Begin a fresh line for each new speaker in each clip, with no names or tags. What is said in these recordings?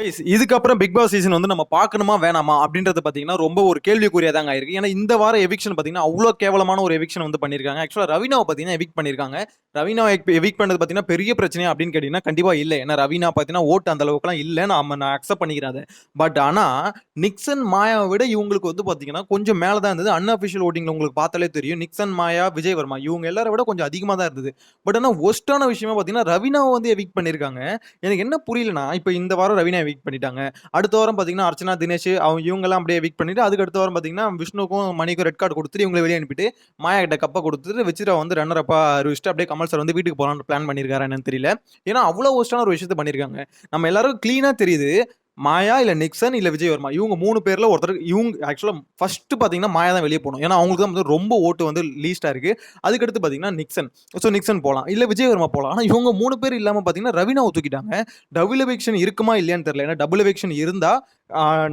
Guys, இதுக்கப்புறம் big Boss season வந்து நம்ம பார்க்கணுமா வேணாமா அப்படின்றது பார்த்தீங்கன்னா ரொம்ப ஒரு கேள்விக்குரிய தாங்க ஆயிருக்கு ஏன்னா இந்த வாரம் எவிக்ஷன் பார்த்தீங்கன்னா அவ்வளோ கேவலமான ஒரு எவிக்ஷன் வந்து பண்ணியிருக்காங்க. ஆக்சுவலாக ரவினாவை பார்த்தீங்கன்னா எவிக் பண்ணியிருக்காங்க. ரவினாவை எவிக் பண்ணது பார்த்தீங்கன்னா பெரிய பிரச்சனை அப்படின்னு கேட்டிங்கன்னா கண்டிப்பாக இல்லை. ஏன்னா ரவினா பார்த்தீங்கன்னா ஓட்டு அந்த அளவுக்குலாம் இல்லை நம்ம நான் அக்செப்ட் பண்ணிக்கிறேன் பட் ஆனால் நிக்சன் மாயாவை விட இவங்களுக்கு வந்து பார்த்தீங்கன்னா கொஞ்சம் மேலே தான் இருந்தது. அன்அஃபிஷியல் ஓட்டிங்கில் உங்களுக்கு பார்த்தாலே தெரியும். நிக்சன் மாயா விஜய் வர்மா இவங்க எல்லாரை விட கொஞ்சம் அதிகமாக தான் இருந்தது. பட் ஆனால் ஒஸ்ட்டான விஷயமா பார்த்தீங்கன்னா ரவினாவை வந்து எவிக் பண்ணியிருக்காங்க. எனக்கு என்ன புரியலனா இப்போ இந்த வாரம் ரவினா வீக் பண்ணிட்டாங்க. அடுத்த வாரம் பார்த்தீங்கன்னா அர்ச்சனா தினேஷ் அவங்க இவங்கெல்லாம் அப்படியே வீக் பண்ணிட்டு அதுக்கு அடுத்த வாரம் பார்த்தீங்கன்னா விஷ்ணுக்கும் மணிக்கும் ரெட் கார்டு கொடுத்துட்டு இவங்களை வெளியே அனுப்பிட்டு மாயா கிட்ட கப்பை கொடுத்துட்டு வச்சுட்டு வந்து ரன்னர் அப்பா அறிவிச்சுட்டு அப்படியே கமல் சார் வந்து வீட்டுக்கு போகலான்னு பிளான் பண்ணியிருக்காரு என்னன்னு தெரியல. ஏன்னா அவ்வளோ ஒஸ்டான ஒரு விஷயத்த பண்ணியிருக்காங்க நம்ம எல்லாரும் க்ளீனாக தெரியுது. மாயா இல்லை நிக்சன் இல்லை விஜய் வர்மா இவங்க மூணு பேரில் ஒருத்தர் இவங்க ஆக்சுவலாக ஃபஸ்ட்டு பார்த்தீங்கன்னா மாயா தான் வெளியே போகணும். ஏன்னா அவங்களுக்கு தான் வந்து ரொம்ப ஓட்டு வந்து லீஸ்ட்டாக இருக்குது அதுக்கடுத்து பார்த்தீங்கன்னா நிக்சன். ஸோ நிக்சன் போகலாம் இல்லை விஜய் வர்மா போகலாம் ஆனால் இவங்க மூணு பேர் இல்லாமல் பார்த்தீங்கன்னா ரவினா தூக்கிட்டாங்க. டபுள் எவிக்ஷன் இருக்குமா இல்லையான்னு தெரியல. ஏன்னா டபுள் எவிக்ஷன் இருந்தால்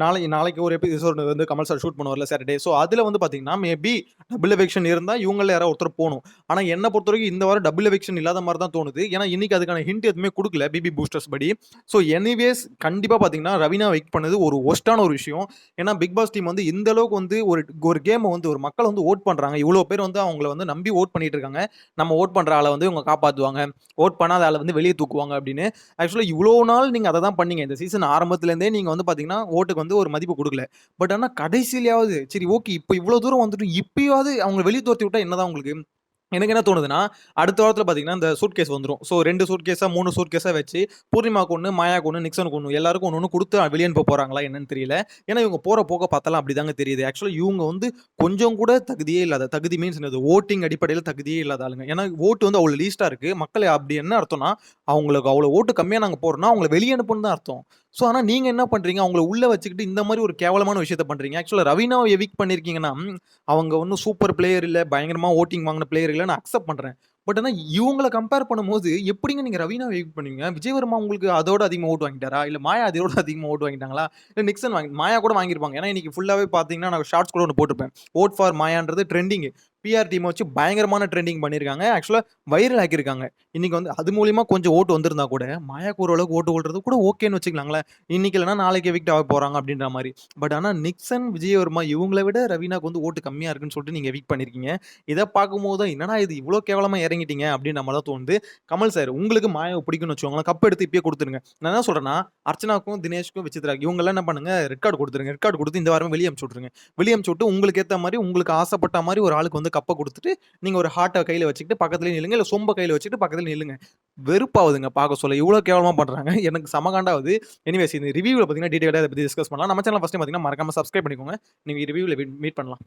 நாளை நாளைக்கு ஒரு எபிசோடு வந்து கமல் சார் ஷூட் பண்ணுவார்ல சாட்டர்டே ஸோ அதில் வந்து பார்த்தீங்கன்னா மேபி டபுள் எவிக்ஷன் இருந்தால் இவங்கள யாராவது ஒருத்தர் போகணும். ஆனால் என்னை பொறுத்த வரைக்கும் இந்த வாரம் டபுள் எவிக்ஷன் இல்லாத மாதிரி தான் தோணுது. ஏன்னா இன்னைக்கு அதுக்கான ஹிண்ட் எதுவுமே கொடுக்கல பிபி பூஸ்டர்ஸ் படி. ஸோ எனிவேஸ் கண்டிப்பாக பார்த்தீங்கன்னா ரவினா வெயிட் பண்ணது ஒரு ஒஸ்டான ஒரு விஷயம். ஏன்னா பிக் பாஸ் டீம் வந்து இந்த அளவுக்கு வந்து ஒரு ஒரு கேமை வந்து ஒரு மக்கள் வந்து ஓட் பண்ணுறாங்க இவ்வளோ பேர் வந்து அவங்கள வந்து நம்பி ஓட் பண்ணிட்டு இருக்காங்க. நம்ம ஓட் பண்ணுற ஆளை வந்து இவங்க காப்பாற்றுவாங்க ஓட் பண்ணாத ஆளை வந்து வெளியே தூக்குவாங்க அப்படின்னு. ஆக்சுவலாக இவ்வளோ நாள் நீங்கள் அதை தான் பண்ணீங்க. இந்த சீசன் ஆரம்பத்துலேருந்தே நீங்கள் வந்து பார்த்தீங்கன்னா ஓட்டுக்கு வந்து ஒரு மதிப்பு கொடுக்கல. பட் ஆனால் கடைசியிலையாவது சரி ஓகே இப்போ இவ்வளோ தூரம் வந்துட்டு இப்பயாவது அவங்க வெளியே துரத்தி விட்டா என்னதான் உங்களுக்கு? எனக்கு என்ன தோணுதுன்னா அடுத்த வாரத்தில் பார்த்தீங்கன்னா இந்த சூட் கேஸ் வந்துடும் ஸோ ரெண்டு சூட் கேஸாக மூணு சூட் கேஸாக வச்சு பூர்ணிமாக்கு ஒன்று மாயாக்கு ஒன்று நிக்சனுக்கு ஒன்று எல்லாருக்கும் ஒன்று ஒன்று கொடுத்து வெளியே அனுப்ப போகிறாங்களா என்னன்னு தெரியல. ஏன்னா இவங்க போகிற போக பார்த்தாலும் அப்படி தாங்க தெரியுது. ஆக்சுவலாக இவங்க வந்து கொஞ்சம் கூட தகுதியே இல்லாத தகுதி மீன்ஸ் என்னது ஓட்டிங் அடிப்படையில் தகுதியே இல்லாத ஆளுங்க. ஏன்னா ஓட்டு வந்து அவ்வளோ லீஸ்ட்டாக இருக்குது மக்கள் அப்படி என்ன அர்த்தம்னா அவங்களுக்கு அவ்வளோ ஓட்டு கம்மியாக நாங்கள் போகிறோம்னா அவங்கள வெளியே அனுப்பணும் தான் அர்த்தம். ஸோ ஆனால் நீங்கள் என்ன பண்ணுறீங்க அவங்கள உள்ளே வச்சுக்கிட்டு இந்த மாதிரி ஒரு கேவலமான விஷயத்த பண்ணுறீங்க ஆக்சுவலாக ரவீனாவை எவிக் பண்ணியிருக்கீங்கன்னா அவங்க ஒன்றும் சூப்பர் பிளேயர் இல்லை பயங்கரமாக ஓட்டிங் வாங்கின பிளேயர் இல்லை நான் அக்செப்ட் பண்ணுறேன் பட் ஆனால் இவங்கள கம்பேர் பண்ணும்போது எப்படிங்க நீங்கள் ரவீனா வெயிட் பண்ணுவீங்க விஜயவர்மா உங்களுக்கு அதோட அதிகமாக ஓட்டு வாங்கிட்டாரா? இல்லை மாயா அதோட அதிகமாக ஓட்டு வாங்கிட்டாங்களா? இல்லை நிக்சன் வாங்கி மாயா கூட வாங்கியிருப்பாங்க. ஏன்னா இன்னைக்கு ஃபுல்லாகவே பார்த்தீங்கன்னா நான் ஷார்ட்ஸ் கூட ஒன்று போட்டிருப்பேன். ஓட் ஃபார் மாயான்றது ட்ரெண்டிங் பிஆர் டீம் வச்சு பயங்கரமான ட்ரெண்டிங் பண்ணியிருக்காங்க ஆக்சுவலாக வைரல் ஆக்கியிருக்காங்க. இன்னைக்கு வந்து அது மூலியமாக கொஞ்சம் ஓட்டு வந்திருந்தா கூட மாயாக்கு ஓரளவுக்கு ஓட்டு ஓடுறது கூட ஓகேன்னு வச்சுக்கலாங்களேன். இன்னைக்கு இல்லைனா நாளைக்கு எவிக்ட் ஆக போகிறாங்க அப்படின்ற மாதிரி. பட் ஆனால் நிக்சன் விஜயவர்மா இவங்களை விட ரவீனாக்கு வந்து ஓட்டு கம்மியாக இருக்குன்னு சொல்லிட்டு நீங்கள் எவிக் பண்ணியிருக்கீங்க இதை பார்க்கும்போது தான் என்னடா இது இவ்வளோ கேவலமாக இறங்கிட்டீங்க அப்படின்னு மாதிரி தான் தோணுது. கமல் சார் உங்களுக்கு மாயாவை பிடிக்கும்னு வச்சுக்கோங்களேன். கப் எடுத்து இப்பயே கொடுத்துருங்க. நான் என்ன சொல்கிறேன்னா அர்ச்சனாக்கும் தினேஷ்க்கும் விசித்ராக்கு இவங்கெல்லாம் என்ன பண்ணுங்க ரெட் கார்டு கொடுத்துருங்க. ரெட் கார்டு கொடுத்து இந்த வாரம் வெளியே அமுச்சு விட்ருங்க வெளியே அமுச்சு விட்டு உங்களுக்கு ஏற்ற மாதிரி உங்களுக்கு ஆசைப்பட்ட மாதிரி ஒரு ஆளுக்கு வந்து கப்பை கொடுத்துட்டு நீங்கள் ஒரு ஹார்ட்டை கையில் வச்சுக்கிட்டு பக்கத்துலேயே நில்லுங்க. இல்லை சொம்ப கையில் வச்சுட்டு பக்கத்தில் நில்லுங்க. வெறுப்பாகுதுங்க பார்க்க சொல்ல. இவ்வளோ கேவலமாக பண்ணுறாங்க எனக்கு சமகாண்டாவது எனிவேஸ் இந்த ரிவியூவில் பார்த்தீங்கன்னா டீட்டெயிலாக இதை பற்றி டிஸ்கஸ் பண்ணலாம். நம்ம சேனல் ஃபஸ்ட்டு பார்த்தீங்கன்னா மறக்காம சப்ஸ்கிரைப் பண்ணிக்கோங்க. நீங்கள் ரிவ்யூவில் மீட் பண்ணலாம்.